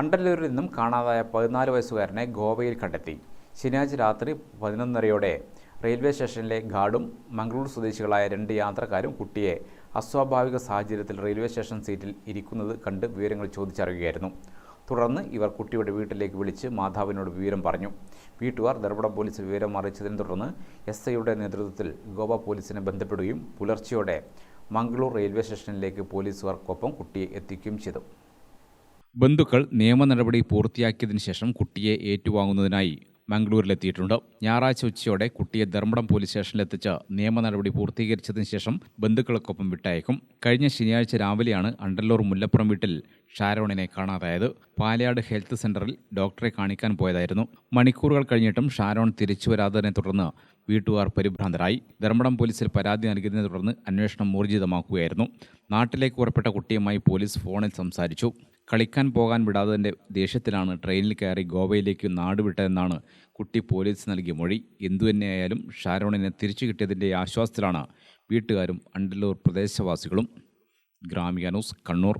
അണ്ടല്ലൂരിൽ നിന്നും കാണാതായ പതിനാല് വയസ്സുകാരനെ ഗോവയിൽ കണ്ടെത്തി. ശനിയാഴ്ച രാത്രി പതിനൊന്നരയോടെ റെയിൽവേ സ്റ്റേഷനിലെ ഗാർഡും മംഗളൂർ സ്വദേശികളായ രണ്ട് യാത്രക്കാരും കുട്ടിയെ അസ്വാഭാവിക സാഹചര്യത്തിൽ റെയിൽവേ സ്റ്റേഷൻ സീറ്റിൽ ഇരിക്കുന്നത് കണ്ട് വിവരങ്ങൾ ചോദിച്ചറിയുകയായിരുന്നു. തുടർന്ന് ഇവർ കുട്ടിയുടെ വീട്ടിലേക്ക് വിളിച്ച് മാതാവിനോട് വിവരം പറഞ്ഞു. വീട്ടുകാർ ധർമ്മടം പോലീസ് വിവരം അറിയിച്ചതിനെ തുടർന്ന് എസ് ഐയുടെ നേതൃത്വത്തിൽ ഗോവ പോലീസിനെ ബന്ധപ്പെടുകയും പുലർച്ചെയോടെ മംഗളൂർ റെയിൽവേ സ്റ്റേഷനിലേക്ക് പോലീസുകാർക്കൊപ്പം കുട്ടിയെ എത്തിക്കുകയും ചെയ്തു. ബന്ധുക്കൾ നിയമ നടപടി പൂർത്തിയാക്കിയതിനു ശേഷം കുട്ടിയെ ഏറ്റുവാങ്ങുന്നതിനായി മംഗളൂരിലെത്തിയിട്ടുണ്ട്. ഞായറാഴ്ച ഉച്ചയോടെ കുട്ടിയെ ധർമ്മടം പോലീസ് സ്റ്റേഷനിലെത്തിച്ച് നിയമ നടപടി പൂർത്തീകരിച്ചതിന് ശേഷം ബന്ധുക്കൾക്കൊപ്പം വിട്ടയക്കും. കഴിഞ്ഞ ശനിയാഴ്ച രാവിലെയാണ് അണ്ടല്ലൂർ മുല്ലപ്പുറം വീട്ടിൽ ഷാരോണിനെ കാണാതായത്. പാലയാട് ഹെൽത്ത് സെന്ററിൽ ഡോക്ടറെ കാണിക്കാൻ പോയതായിരുന്നു. മണിക്കൂറുകൾ കഴിഞ്ഞിട്ടും ഷാരോൺ തിരിച്ചു വരാത്തതിനെ തുടർന്ന് വീട്ടുകാർ പരിഭ്രാന്തരായി. ധർമ്മടം പോലീസിൽ പരാതി നൽകിയതിനെ തുടർന്ന് അന്വേഷണം ഊർജിതമാക്കുകയായിരുന്നു. നാട്ടിലേക്ക് പുറപ്പെട്ട കുട്ടിയുമായി പോലീസ് ഫോണിൽ സംസാരിച്ചു. കളിക്കാൻ പോകാൻ വിടാത്തതിന്റെ ദേഷ്യത്തിലാണ് ട്രെയിനിൽ കയറി ഗോവയിലേക്ക് നാടുവിട്ടതെന്നാണ് കുട്ടി പോലീസ് നൽകിയ മൊഴി. എന്തു എന്തുതന്നെയായാലും ഷാരോണിനെ തിരിച്ചു കിട്ടിയതിന്റെ ആശ്വാസത്തിലാണ് വീട്ടുകാരും അണ്ടല്ലൂർ പ്രദേശവാസികളും. ഗ്രാമിക ന്യൂസ് കണ്ണൂർ.